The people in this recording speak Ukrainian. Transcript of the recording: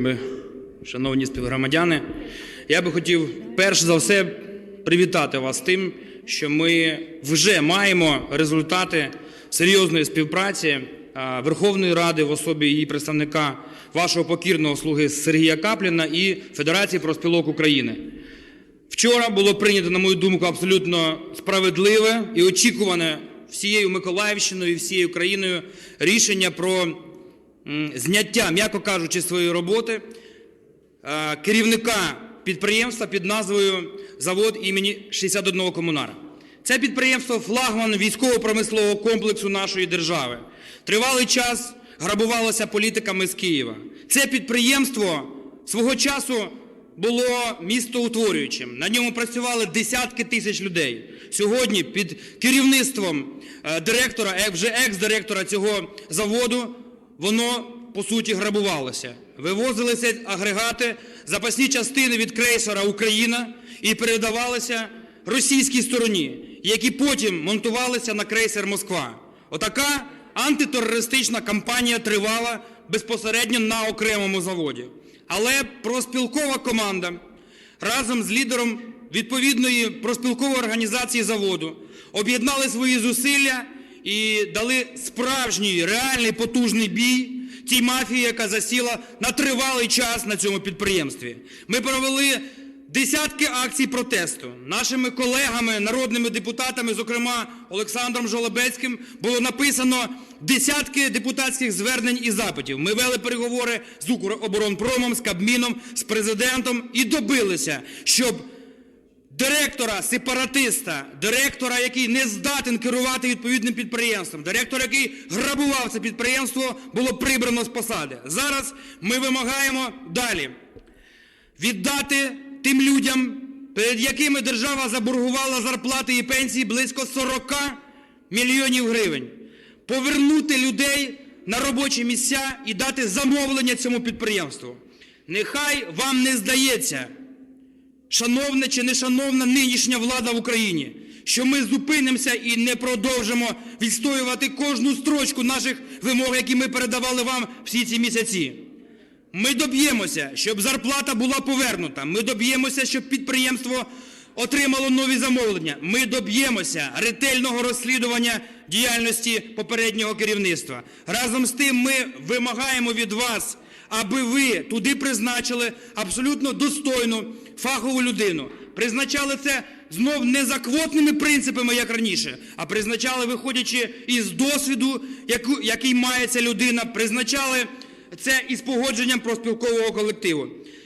Ми, Шановні співгромадяни, я би хотів перш за все привітати вас тим, що ми вже маємо результати серйозної співпраці Верховної Ради в особі її представника, вашого покірного слуги Сергія Капліна і Федерації профспілок України. Вчора було прийнято, на мою думку, абсолютно справедливе і очікуване всією Миколаївщиною і всією країною рішення про зняття, м'яко кажучи, своєї роботи е, керівника підприємства під назвою Завод імені 61 комунара. Це підприємство флагман військово-промислового комплексу нашої держави. Тривалий час грабувалося політиками з Києва. Це підприємство свого часу було містоутворюючим. На ньому працювали десятки тисяч людей. Сьогодні під керівництвом е, директора, е, вже екс-директора цього заводу, воно по суті грабувалося. Вивозилися агрегати, запасні частини від крейсера Україна і передавалися російській стороні, які потім монтувалися на крейсер Москва. Отака антитерористична кампанія тривала безпосередньо на окремому заводі. Але проспілкова команда разом з лідером відповідної проспілкової організації заводу об'єднали свої зусилля і дали справжній реальний потужний бій тій мафії, яка засіла на тривалий час на цьому підприємстві. Ми провели десятки акцій протесту. Нашими колегами, народними депутатами, зокрема Олександром Жолобецьким, було написано десятки депутатських звернень і запитів. Ми вели переговори з Укроборонпромом, з Кабміном, з президентом і добилися, щоб директора сепаратиста, директора, який не здатен керувати відповідним підприємством, директора, який грабував це підприємство, було прибрано з посади. Зараз ми вимагаємо далі віддати тим людям, перед якими держава заборгувала зарплати і пенсії близько 40 мільйонів гривень, повернути людей на робочі місця і дати замовлення цьому підприємству. Нехай вам не здається, шановна чи нешановна нинішня влада в Україні, що ми зупинимося і не продовжимо відстоювати кожну строчку наших вимог, які ми передавали вам всі ці місяці. Ми доб'ємося, щоб зарплата була повернута. Ми доб'ємося, щоб підприємство отримало нові замовлення. Ми доб'ємося ретельного розслідування діяльності попереднього керівництва. Разом з тим ми вимагаємо від вас, аби ви туди призначили абсолютно достойну фахову людину. Призначали це знов не за квотними принципами, як раніше, а призначали, виходячи із досвіду, яку- який має ця людина, призначали це із погодженням профспілкового колективу.